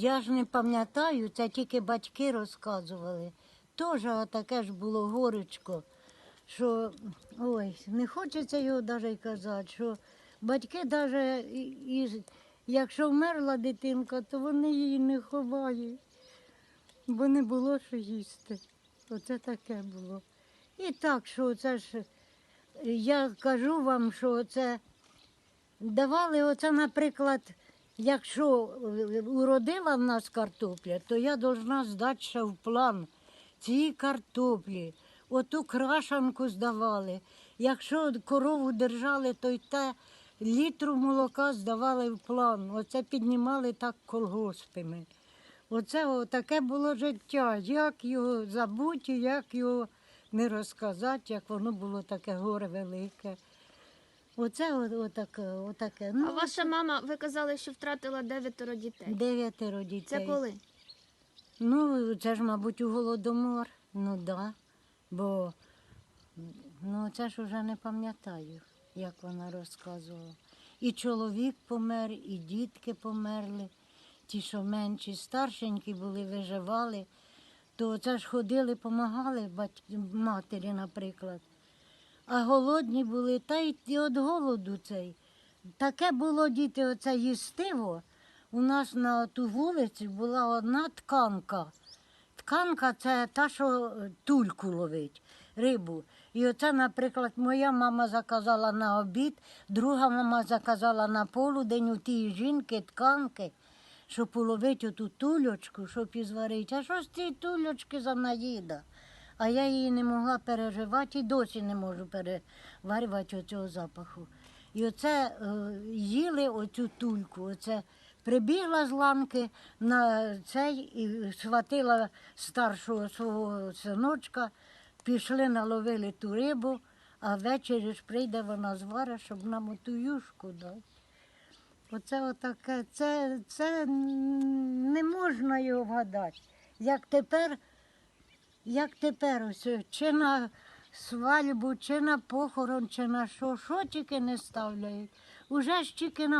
Я ж не пам'ятаю, це тільки батьки розказували. Теж таке ж було горечко, що ой, не хочеться його навіть казати, що батьки навіть і, якщо вмерла дитинка, то вони її не ховають, бо не було що їсти. Оце таке було. І так, що це ж я кажу вам, що це давали оце, наприклад, якщо е, уродила в нас картопля, то я должна здати ще в план ці картоплі. Оту крашанку здавали. Якщо корову держали, то й те літру молока здавали в план. Оце піднімали так колгоспами. Оце таке було життя. Як його забути, як його не розказати, як воно було таке горе велике. Оце о- отаке, отаке. Ну, А ваша мама, ви казали, що втратила дев'ятеро дітей. дев'ятеро дітей. Це коли? Ну, це ж, мабуть, у голодомор. Ну да. Бо ну, це ж уже не пам'ятаю, як вона розказувала. І чоловік помер, і дітки померли. Ті, що менші, старшенькі були, виживали, то це ж ходили, допомагали матері, наприклад. А голодні були, та й від голоду цей. Таке було діти, оце їстиво. У нас на ту вулиці була одна тканка. Тканка це та, що е, тульку ловить, рибу. І оце, наприклад, моя мама заказала на обід, друга мама заказала на полудень у тієї жінки тканки, щоб уловити оту тульочку, щоб і зварити. А що з цієї тульочки за наїда? А я її не могла переживати і досі не можу переварювати оцього запаху. І оце е, їли оцю тульку. Оце прибігла з ланки на цей і схватила старшого свого синочка, пішли, наловили ту рибу, а ввечері ж прийде вона зварить, щоб нам оту юшку дати. Оце отаке, це, це не можна його вгадати. Як тепер, як тепер ось, чи на свальбу, чи на похорон, чи на що, що тільки не ставляють. Уже ж тільки на